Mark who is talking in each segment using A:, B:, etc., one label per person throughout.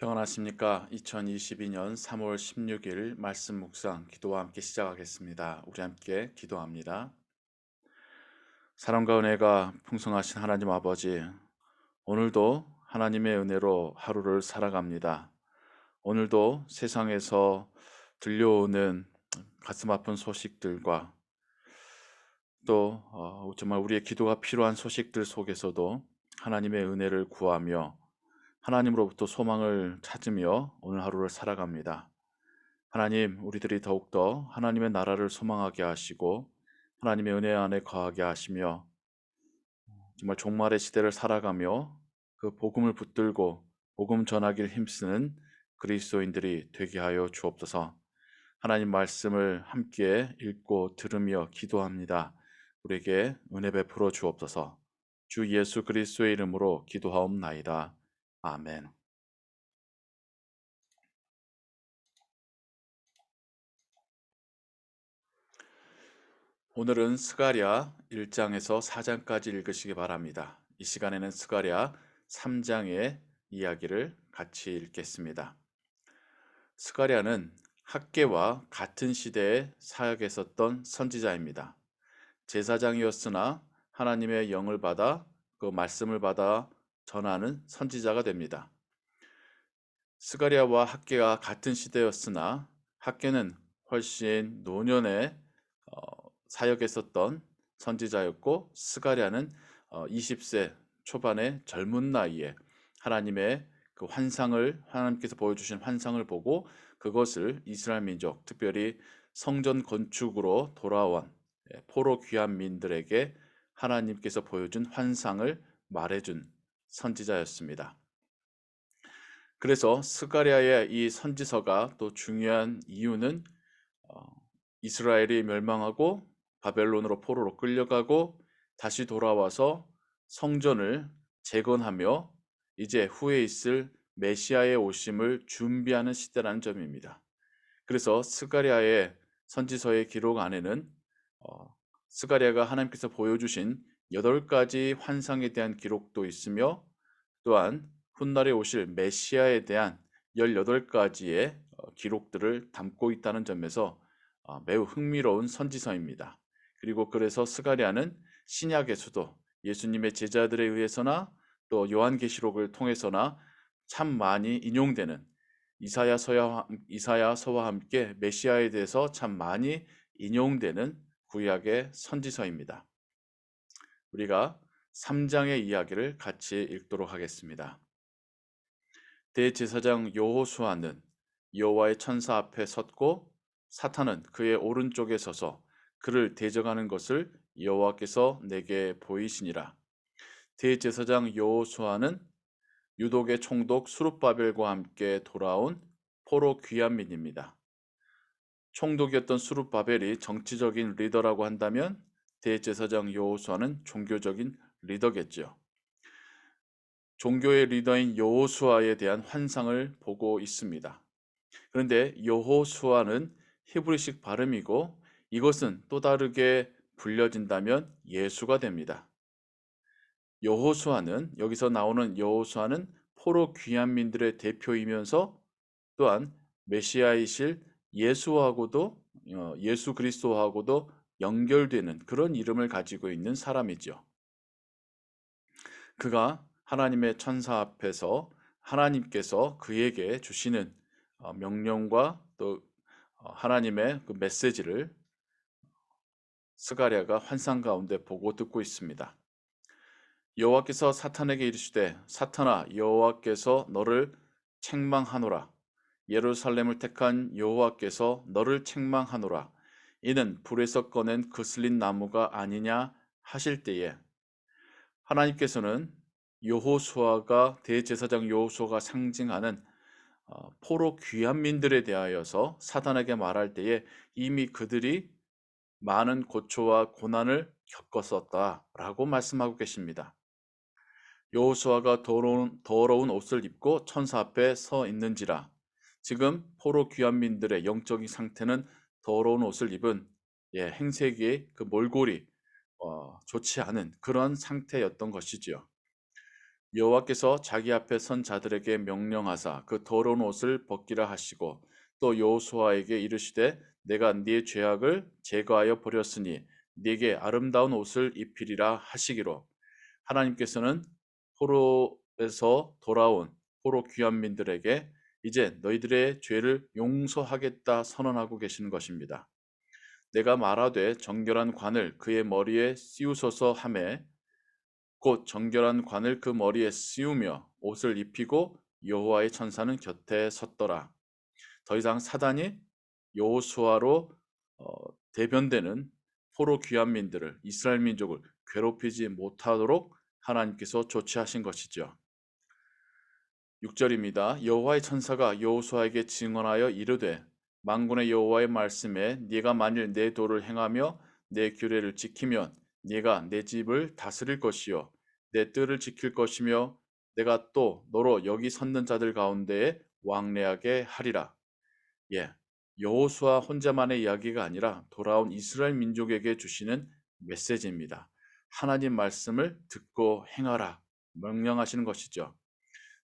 A: 평안하십니까? 2022년 3월 16일 말씀 묵상 기도와 함께 시작하겠습니다. 우리 함께 기도합니다. 사랑과 은혜가 풍성하신 하나님 아버지, 오늘도 하나님의 은혜로 하루를 살아갑니다. 오늘도 세상에서 들려오는 가슴 아픈 소식들과 또 어, 정말 우리의 기도가 필요한 소식들 속에서도 하나님의 은혜를 구하며 하나님으로부터 소망을 찾으며 오늘 하루를 살아갑니다. 하나님, 우리들이 더욱더 하나님의 나라를 소망하게 하시고 하나님의 은혜 안에 거하게 하시며 정말 종말의 시대를 살아가며 그 복음을 붙들고 복음 전하기를 힘쓰는 그리스도인들이 되게 하여 주옵소서. 하나님 말씀을 함께 읽고 들으며 기도합니다. 우리에게 은혜 베풀어 주옵소서. 주 예수 그리스도의 이름으로 기도하옵나이다. 아멘. 오늘은 스가랴 1장에서 4장까지 읽으시기 바랍니다. 이 시간에는 스가랴 3장의 이야기를 같이 읽겠습니다. 스가랴는 학계와 같은 시대에 사역했었던 선지자입니다. 제사장이었으나 하나님의 영을 받아 그 말씀을 받아 전하는 선지자가 됩니다. 스가리아와 학계가 같은 시대였으나 학계는 훨씬 노년에 어, 사역했었던 선지자였고 스가리아는 어, 20세 초반의 젊은 나이에 하나님의 그 환상을 하나님께서 보여주신 환상을 보고 그것을 이스라엘 민족 특별히 성전 건축으로 돌아온 예, 포로 귀한 민들에게 하나님께서 보여준 환상을 말해준 선지자였습니다. 그래서 스가랴의 이 선지서가 또 중요한 이유는 어, 이스라엘이 멸망하고 바벨론으로 포로로 끌려가고 다시 돌아와서 성전을 재건하며 이제 후에 있을 메시아의 오심을 준비하는 시대라는 점입니다. 그래서 스가랴의 선지서의 기록 안에는 어, 스가랴가 하나님께서 보여주신 여덟 가지 환상에 대한 기록도 있으며 또한 훗날에 오실 메시아에 대한 18가지의 어, 기록들을 담고 있다는 점에서 어, 매우 흥미로운 선지서입니다. 그리고 그래서 스가리아는 신약에서도 예수님의 제자들에 의해서나 또 요한계시록을 통해서나 참 많이 인용되는 이사야서와, 이사야서와 함께 메시아에 대해서 참 많이 인용되는 구약의 선지서입니다. 우리가 3장의 이야기를 같이 읽도록 하겠습니다. 대제사장 여호수아는 여호와의 천사 앞에 섰고 사탄은 그의 오른쪽에 서서 그를 대적하는 것을 여호와께서 내게 보이시니라. 대제사장 여호수아는 유독의 총독 수룹바벨과 함께 돌아온 포로 귀한민입니다. 총독이었던 수룹바벨이 정치적인 리더라고 한다면 대제사장 여호수아는 종교적인 리더겠죠. 종교의 리더인 여호수아에 대한 환상을 보고 있습니다. 그런데 여호수아는 히브리식 발음이고 이것은 또 다르게 불려진다면 예수가 됩니다. 여호수아는 여기서 나오는 여호수아는 포로 귀한민들의 대표이면서 또한 메시아이실 예수하고도 어, 예수 그리스도하고도 연결되는 그런 이름을 가지고 있는 사람이죠. 그가 하나님의 천사 앞에서 하나님께서 그에게 주시는 어, 명령과 또 어, 하나님의 그 메시지를 스가랴가 환상 가운데 보고 듣고 있습니다. 여호와께서 사탄에게 이르시되 사탄아 여호와께서 너를 책망하노라 예루살렘을 택한 여호와께서 너를 책망하노라 이는 불에서 꺼낸 거슬린 나무가 아니냐 하실 때에 하나님께서는 여호수아가 대제사장 여호수아가 상징하는 어, 포로 귀한 민들에 대하여서 사단에게 말할 때에 이미 그들이 많은 고초와 고난을 겪었었다라고 말씀하고 계십니다. 여호수아가 더러운, 더러운 옷을 입고 천사 앞에 서 있는지라 지금 포로 귀한 민들의 영적인 상태는 더러운 옷을 입은 예, 행색이 그 몰골이 어, 좋지 않은 그런 상태였던 것이지요. 여호와께서 자기 앞에 선 자들에게 명령하사 그 더러운 옷을 벗기라 하시고 또 여호수아에게 이르시되 내가 네 죄악을 제거하여 버렸으니 네게 아름다운 옷을 입히리라 하시기로 하나님께서는 포로에서 돌아온 포로 귀환민들에게 이제 너희들의 죄를 용서하겠다 선언하고 계시는 것입니다. 내가 말하되 정결한 관을 그의 머리에 씌우소서 하매 곧 정결한 관을 그 머리에 씌우며 옷을 입히고 여호와의 천사는 곁에 섰더라. 더 이상 사단이 여호수아로 어, 대변되는 포로 귀환민들을 이스라엘 민족을 괴롭히지 못하도록 하나님께서 조치하신 것이죠. 6절입니다. 여호와의 천사가 여호수아에게 증언하여 이르되 만군의 여호와의 말씀에 네가 만일 내 도를 행하며 내 규례를 지키면 네가 내 집을 다스릴 것이요 내 뜰을 지킬 것이며 내가 또 너로 여기 섰는 자들 가운데에 왕래하게 하리라. 예. 여호수아 혼자만의 이야기가 아니라 돌아온 이스라엘 민족에게 주시는 메시지입니다. 하나님 말씀을 듣고 행하라 명령하시는 것이죠.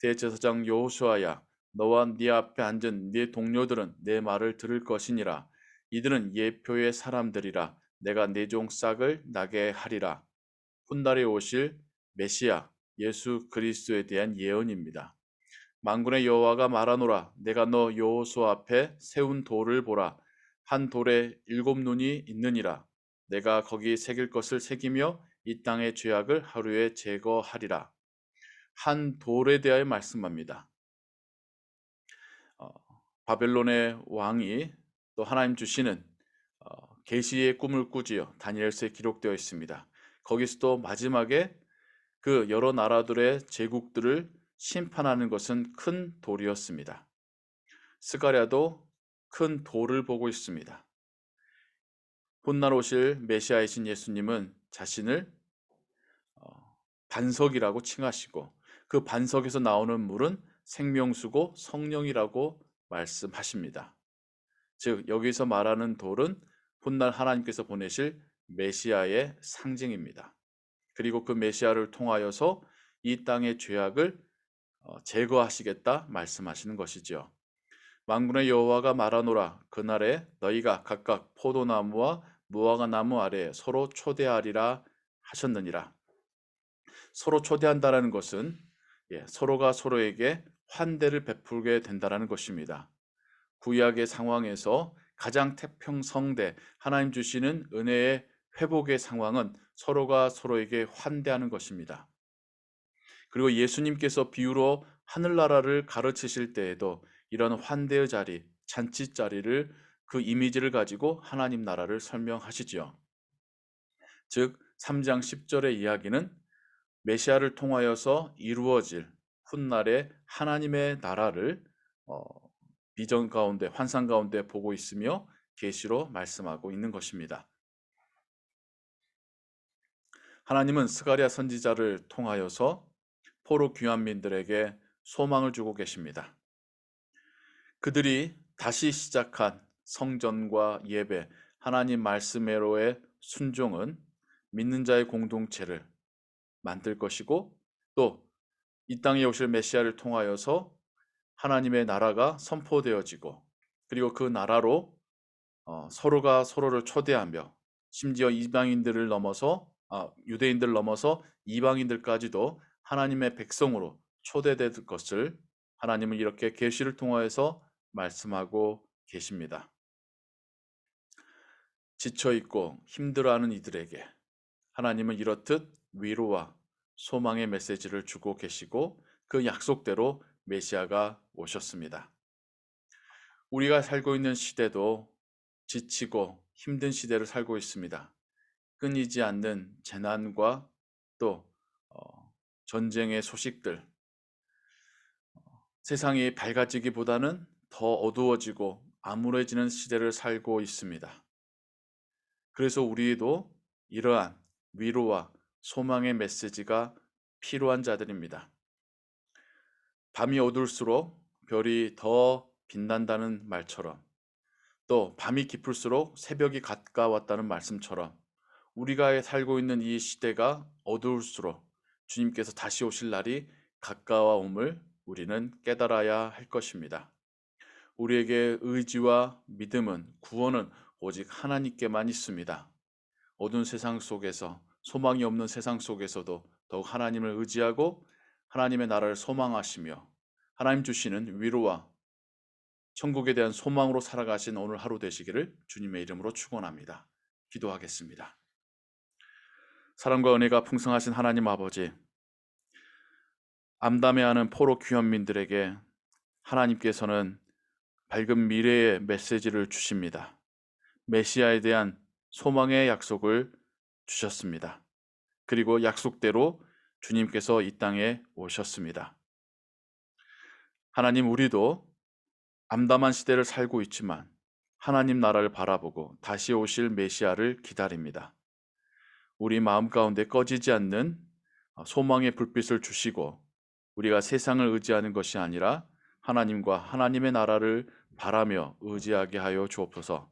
A: 대제사장 여호수아야 너와 네 앞에 앉은 네 동료들은 내 말을 들을 것이니라. 이들은 예표의 사람들이라. 내가 내종 싹을 나게 하리라. 훗날에 오실 메시아 예수 그리스도에 대한 예언입니다. 만군의 여호와가 말하노라. 내가 너 여호수 앞에 세운 돌을 보라. 한 돌에 일곱 눈이 있느니라. 내가 거기 새길 것을 새기며 이 땅의 죄악을 하루에 제거하리라 한 돌에 대하여 말씀합니다. 어, 바벨론의 왕이 또 하나님 주시는 어, 계시의 꿈을 꾸지요 다니엘서에 기록되어 있습니다. 거기서도 마지막에 그 여러 나라들의 제국들을 심판하는 것은 큰 돌이었습니다. 스가랴도 큰 돌을 보고 있습니다. 훗날 오실 메시아이신 예수님은 자신을 어, 반석이라고 칭하시고 그 반석에서 나오는 물은 생명수고 성령이라고 말씀하십니다. 즉 여기서 말하는 돌은 훗날 하나님께서 보내실 메시아의 상징입니다. 그리고 그 메시아를 통하여서 이 땅의 죄악을 어, 제거하시겠다 말씀하시는 것이지요. 만군의 여호와가 말하노라 그날에 너희가 각각 포도나무와 무화과 나무 아래 서로 초대하리라 하셨느니라. 서로 초대한다라는 것은 예, 서로가 서로에게 환대를 베풀게 된다라는 것입니다. 구약의 상황에서 가장 태평성대 하나님 주시는 은혜의 회복의 상황은 서로가 서로에게 환대하는 것입니다. 그리고 예수님께서 비유로 하늘나라를 가르치실 때에도 이런 환대의 자리, 잔치 자리를 그 이미지를 가지고 하나님 나라를 설명하시지요. 즉 3장 10절의 이야기는 메시아를 통하여서 이루어질 훗날의 하나님의 나라를 어, 비전 가운데 환상 가운데 보고 있으며 계시로 말씀하고 있는 것입니다. 하나님은 스가랴 선지자를 통하여서 포로 귀환민들에게 소망을 주고 계십니다. 그들이 다시 시작한 성전과 예배, 하나님 말씀으로의 순종은 믿는 자의 공동체를 만들 것이고 또 이 땅에 오실 메시아를 통하여서 하나님의 나라가 선포되어지고 그리고 그 나라로 어, 서로가 서로를 초대하며 심지어 이방인들을 넘어서 아, 유대인들 넘어서 이방인들까지도 하나님의 백성으로 초대될 것을 하나님은 이렇게 계시를 통하여서 말씀하고 계십니다. 지쳐 있고 힘들어하는 이들에게 하나님은 이렇듯 위로와 소망의 메시지를 주고 계시고 그 약속대로 메시아가 오셨습니다. 우리가 살고 있는 시대도 지치고 힘든 시대를 살고 있습니다. 끊이지 않는 재난과 또 어, 전쟁의 소식들, 어, 세상이 밝아지기보다는 더 어두워지고 암울해지는 시대를 살고 있습니다. 그래서 우리도 이러한 위로와 소망의 메시지가 필요한 자들입니다. 밤이 어두울수록 별이 더 빛난다는 말처럼 또 밤이 깊을수록 새벽이 가까웠다는 말씀처럼 우리가 살고 있는 이 시대가 어두울수록 주님께서 다시 오실 날이 가까워옴을 우리는 깨달아야 할 것입니다. 우리에게 의지와 믿음은 구원은 오직 하나님께만 있습니다. 어두운 세상 속에서 소망이 없는 세상 속에서도 더욱 하나님을 의지하고 하나님의 나라를 소망하시며 하나님 주시는 위로와 천국에 대한 소망으로 살아가신 오늘 하루 되시기를 주님의 이름으로 축원합니다. 기도하겠습니다. 사랑과 은혜가 풍성하신 하나님 아버지, 암담해하는 포로 귀현민들에게 하나님께서는 밝은 미래의 메시지를 주십니다. 메시아에 대한 소망의 약속을 주셨습니다. 그리고 약속대로 주님께서 이 땅에 오셨습니다. 하나님, 우리도 암담한 시대를 살고 있지만 하나님 나라를 바라보고 다시 오실 메시아를 기다립니다. 우리 마음 가운데 꺼지지 않는 소망의 불빛을 주시고 우리가 세상을 의지하는 것이 아니라 하나님과 하나님의 나라를 바라며 의지하게 하여 주옵소서.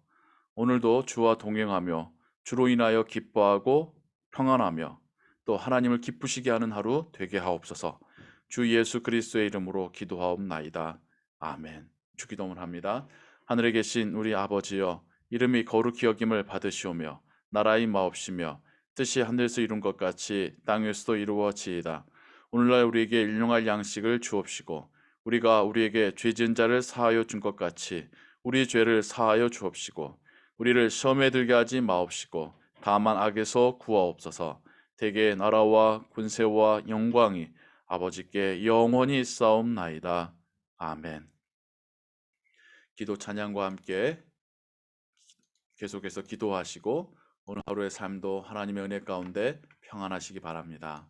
A: 오늘도 주와 동행하며 주로 인하여 기뻐하고 평안하며 또 하나님을 기쁘시게 하는 하루 되게 하옵소서. 주 예수 그리스도의 이름으로 기도하옵나이다. 아멘. 주기도문 합니다. 하늘에 계신 우리 아버지여 이름이 거룩히 여김을 받으시오며 나라의 마옵시며 뜻이 하늘에서 이룬 것 같이 땅에서도 이루어지이다. 오늘날 우리에게 일용할 양식을 주옵시고 우리가 우리에게 죄 지은 자를 사하여 준 것 같이 우리 죄를 사하여 주옵시고 우리를 시험에 들게 하지 마옵시고 다만 악에서 구하옵소서 대개 나라와 군세와 영광이 아버지께 영원히 싸움나이다. 아멘. 기도 찬양과 함께 계속해서 기도하시고 오늘 하루의 삶도 하나님의 은혜 가운데 평안하시기 바랍니다.